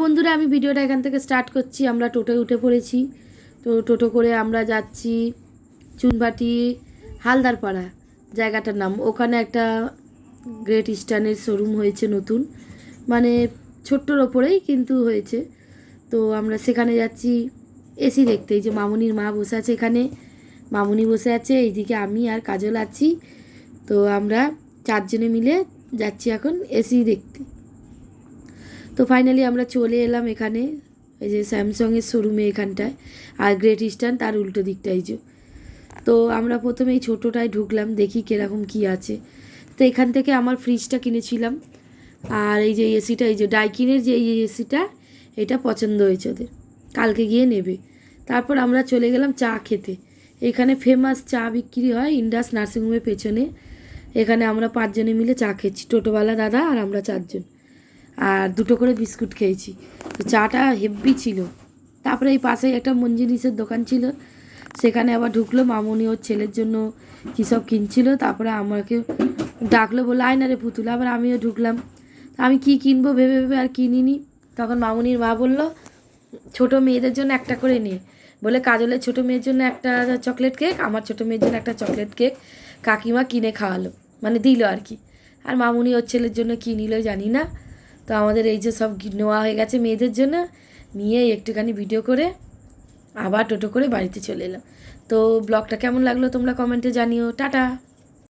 বন্ধুরা, আমি ভিডিওটা এখান থেকে স্টার্ট করছি। আমরা টোটোয় উঠে পড়েছি। তো টোটো করে আমরা যাচ্ছি চুনবাটি হালদারপাড়া জায়গাটার নাম। ওখানে একটা গ্রেট ইস্টার্নের শোরুম হয়েছে নতুন। মানে ছোট্টর ওপরেই কিন্তু হয়েছে। তো আমরা সেখানে যাচ্ছি এসি দেখতে। এই যে মামুনির মা বসে আছে এখানে। মামুনি বসে আছে, এইদিকে আমি আর কাজল আছি। তো আমরা চারজনে মিলে যাচ্ছি এখন এসি দেখতে। তো ফাইনালি আমরা চলে এলাম এখানে, এই যে স্যামসংয়ের শোরুমে এখানটায়, আর গ্রেট ইস্টার্ন তার উল্টো দিকটাই যে। তো আমরা প্রথমে এই ছোটোটায় ঢুকলাম, দেখি কীরকম কী আছে। তো এখান থেকে আমার ফ্রিজটা কিনেছিলাম, আর এই যে এসিটা এই যে ডাইকিনের যে এই এসিটা এটা পছন্দ হয়েছে ওদের। কালকে গিয়ে নেবে। তারপর আমরা চলে গেলাম চা খেতে। এখানে ফেমাস চা বিক্রি হয় ইন্ডাস নার্সিংহোমের পেছনে। এখানে আমরা পাঁচজনে মিলে চা খেয়েছি, টোটোওয়ালা দাদা আর আমরা চারজন। আর দুটো করে বিস্কুট খেয়েছি। তো চাটা হেভি ছিল। তারপরে এই পাশেই একটা মন জিনিসের দোকান ছিল। সেখানে আবার ঢুকলো, মামুনি ওর ছেলের জন্য কী সব কিনছিল। তারপরে আমাকে ডাকলো বলে আয় না রে পুতুল। আবার আমিও ঢুকলাম। আমি কি কিনবো ভেবে ভেবে আর কিনিনি। তখন মামুনির মা বলল, ছোট মেয়েদের জন্য একটা করে নিয়ে বলে, কাজলের ছোট মেয়ের জন্য একটা চকলেট কেক, আমার ছোট মেয়ের জন্য একটা চকলেট কেক। কাকিমা কিনে খাওয়ালো মানে দিল আর কি। আর মামুনি ওর ছেলের জন্য কী জানি না। তো আমাদের এই যে সব নেওয়া হয়ে গেছে মেয়েদের জন্য, নিয়ে একটুখানি ভিডিও করে আবার টোটো করে বাড়িতে চলে এলাম। তো ব্লগটা কেমন লাগল তোমরা কমেন্টে জানিও। টাটা!